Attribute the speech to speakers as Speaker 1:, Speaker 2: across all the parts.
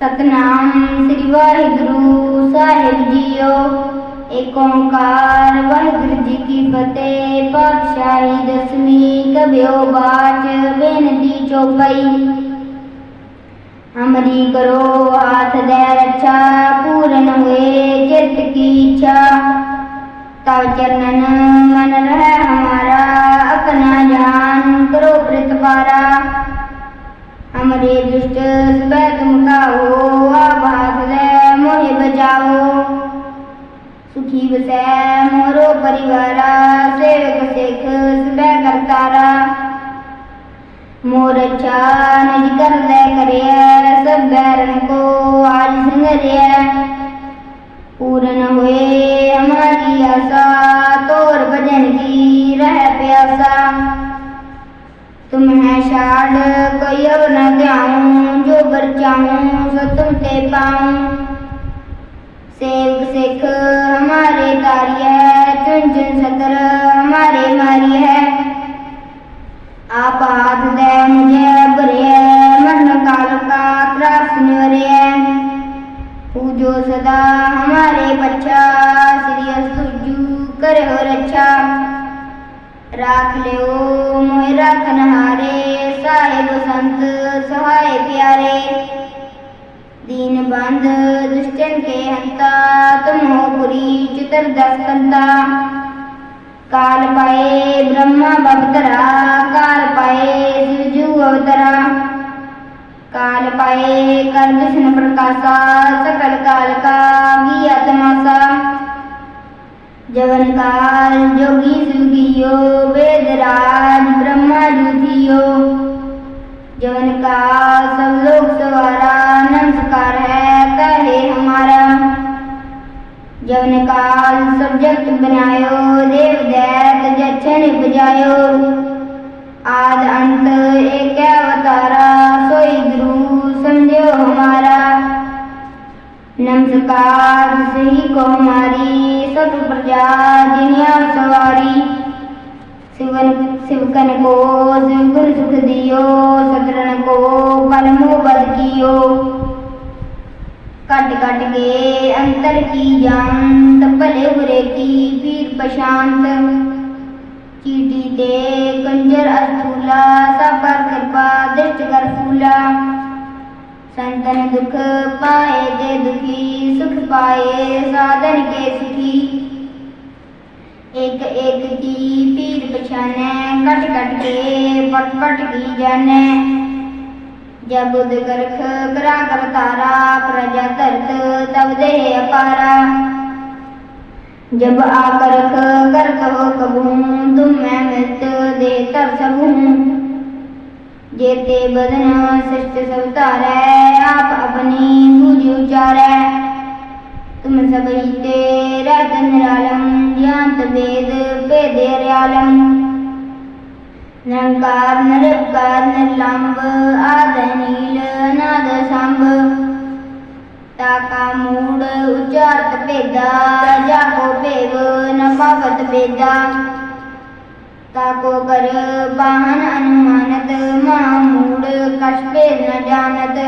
Speaker 1: ਸਤਨਾਮ ਸ੍ਰੀ ਵਾਹਿਗੁਰੂ ਸਾਹਿਬ ਜੀਓ। ਏਕ ਓੰਕਾਰ ਵਾਹਿਗੁਰੂ ਜੀ ਕੀ ਫਤਿਹ, ਪਾਤਸ਼ਾਹੀ ਦਸਵੀਂ ਕਬਿਓ ਬਾਚ ਬੇਨਤੀ ਚੋਪਈ। ਹਮਰੀ ਕਰੋ, ਹਾਥ ਦੇ ਰੱਛਾ, ਪੂਰਨ ਹੋਏ ਚਿਤ ਕੀ ਇੱਛਾ। ਤਵ ਚਰਨਨ ਮਨ ਰਹਿ ਹਮਾਰਾ ਮੈਂ ਮੋਰੋ ਪਰਿਵਾਰਾ, ਸੇਵਕ ਸਿੱਖ ਸਦਾ ਕਰਤਾਰਾ। ਮੋਰ ਚਾਨ ਜਿ ਕਰ ਲੈ ਕਰਿਆ ਸਭ ਬੈਰਨ ਕੋ ਆਜ ਸੰਗਰਿਆ। ਪੂਰਨ ਹੋਏ ਹਮਾਰੀ ਆਸਾ, ਤੋਰ ਭਜਨ ਕੀ ਰਹਿ ਪਿਆਸਾ। ਤੁਮ ਹੈ ਸ਼ਾਨ ਕੋਈ ਅਵ ਨਾ ਧਿਆਉ, ਜੋ ਬਰਚਾਉ ਸਤਮ ਤੇ ਪਾਉ। ਸੇਵ ਸਿੱਖ पाऊं सेवक सिख हमारे तारी है चुन चुन सतर हमारे मारी है आप हाथ दे मुझे भरे मन काल का त्रास निवरे पूजो सदा हमारे बच्चा श्री सुजू करे हो रक्षा ਰਾਖ ਲਿਓ ਮੋਹਿ ਰਾਖਨ ਹਾਰੇ ਸਾਹਿਬ ਸੰਤ ਸਹਾਇ ਪਿਆਰੇ ਦੀਨ ਬੰਦ ਦੁਸ਼ਟਨ ਕੇ ਹੰਤਾ ਤੁਮ ਹੋ ਮਿੱਤਰ ਦਸ ਕੰਦਾ। ਕਾਲ ਪਾਏ ਬ੍ਰਹਮਾ ਬਵਤਰਾ ਕਾਲ ਪਾਏ ਸਿਵਜੂ ਅਵਤਰਾ। ਕਾਲ ਪਾਏ ਕਰ ਵਿਸ਼ਨ ਪ੍ਰਕਾਸ਼ਾ, ਸਕਲ ਕਾਲ ਕਾ ਵੀ ਆਤਮਾਸਾ ਜਵਨ ਕਾਲ ਜੋਗੀ ਸੁਗਿਓ ਵੇਦ ਰਾਜ ਬ੍ਰਹਮਾ ਜੁਥਿਓ ਜਵਨ ਕਾਲ ਸਭ ਲੋਕ जवन काल सब जगत बनायो देव दैत जछन बजायो आद अंत एक अवतारा सोई गुरु समझो हमारा नमस्कार सही को हमारी सब प्रजा जिनिया सवारी शिवन शिवकन को शिवगुण सुख दियो सतरन को कलमो बद कियो ਕੱਟ ਕੱਟ ਕੇ ਅੰਤਰ ਕੀ ਜਾਨ ਤਪਲੇ ਉਰੇ ਕੀ ਪੀਰ ਪਸ਼ਾਂਤ ਚੀਟੀ ਤੇ ਕੰਜਰ ਅਸਤੂਲਾ ਸਬਰ ਕਿਰਪਾ, ਦਿਸ਼ਟ ਕਰ ਫੂਲਾ। ਸੰਤਨ ਦੁਖ ਪਾਏ ਦੇ ਦੁਖੀ, ਸੁਖ ਪਾਏ ਸਾਧਨ ਕੇ ਸੁਖੀ। ਇੱਕ ਇੱਕ ਦੀ ਪੀਰ ਪਛਾਨੈ, ਕੱਟ ਕੱਟ ਕੇ ਪਟ ਪਟ ਕੀ ਜਾਣੈ। जब बुध करख करा कर तारा प्रजा धरत तब दे अपारा जब आकरख कर कहो कबू तुम मैं मृत दे तर सबू जेते बदन सृष्ट सब तारै आप अपनी बूझ उचारै तुम सब ही तेरा निरालम ज्ञात वेद ਨਿਰੰਕਾਰ ਨਿਰਭਕਾਰ ਨਿਰਲੰਭ ਆਦਿ ਨੀਲ, ਅਨਾਦ ਸੰਭ। ਤਾਕਾ ਮੂੜ ਉਚਾਰਤ ਭੇਦਾ, ਜਾ ਕੋ ਭੇਵ, ਨ ਪਾਵਤ ਭੇਦਾ। ਤਾਕੋ ਕਰ ਬਾਹਨ ਅਨੁਮਾਨਤ, ਮਹਾ ਮੂੜ, ਕਛ ਭੇਦ ਨ ਜਾਣਤ।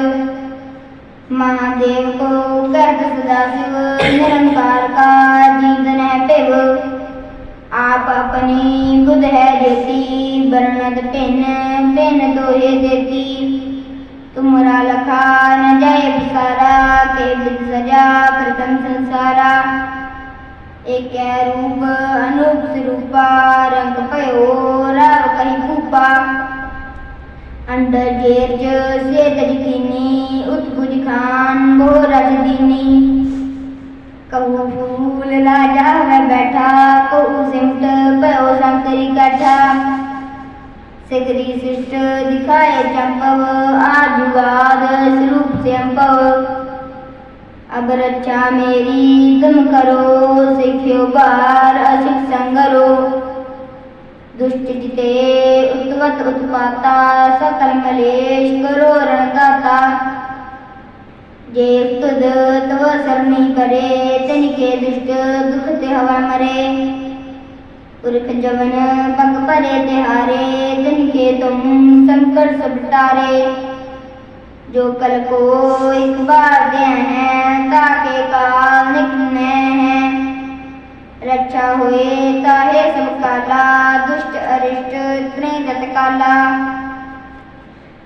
Speaker 1: ਮਹਾਦੇਵ ਕੋ ਕਰਤ ਸਦਾ ਸਿਵ, ਨਿਰੰਕਾਰ ਕਾ ਜੀਵਨ ਹੈ ਭੇਵ। ਆਪ ਆਪਣੀ ਬੁਧ ਹੈ ਜੇਤੀ। वर्णत पिन पिन तो ये देती तुमरा लखा न जाए सारा के विद सजा प्रथम संसारा एक रूप अनूप स्वरूपा रंग भयो राव कही भूपा अंडर जेर से तजकीनी उत्कुज खान गो रज दीनी कहू फूल राजा है बैठा कहू सिमट भयो शंकरी काठा सिगरी शिष्ट दिखाए चंपव आजुवाद स्वरूप से अम्पव अब रक्षा मेरी तुम करो सिख्यो बार असिख संगरो दुष्ट जिते उत्वत उत्पाता सकल मलेश करो रणगाता जे तुद तव सरनी करे तनिके दुष्ट दुख ते हवा मरे पुरख जवन पग परे तिहारे तिन के तुम संकट सब तारे जो कल को एक बार दे हैं ताके काल निकने हैं रक्षा हुए ताहे सब काला दुष्ट अरिष्ट त्रे तत्काला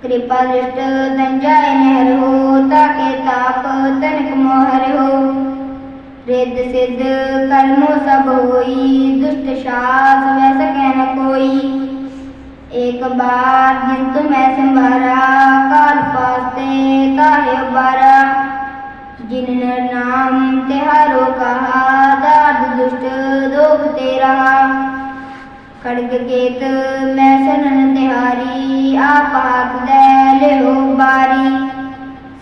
Speaker 1: कृपा दृष्ट धन जाय नहर हो ताके ताप तनक मोहर हो रिद सिद्ध कर्मो सब होई दुष्ट शास वैसा कहना कोई एक बार जिन तुम्हें संभारा काल फास्ते काहे उबारा जिन नर नाम तिहारो कहा दाद दुष्ट दोख तेरा खड़ग केत मैं सनन तिहारी आप हाथ दै ले हो बारी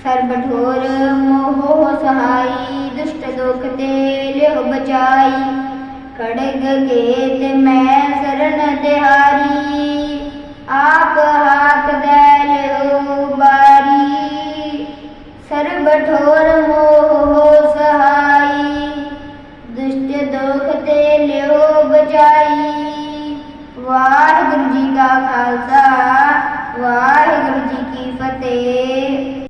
Speaker 1: सरबठोर मोह सहाई ਦੁਖ ਤੇ ਲਿਓ ਬਚਾਈ ਖੜਗ ਕੇਤ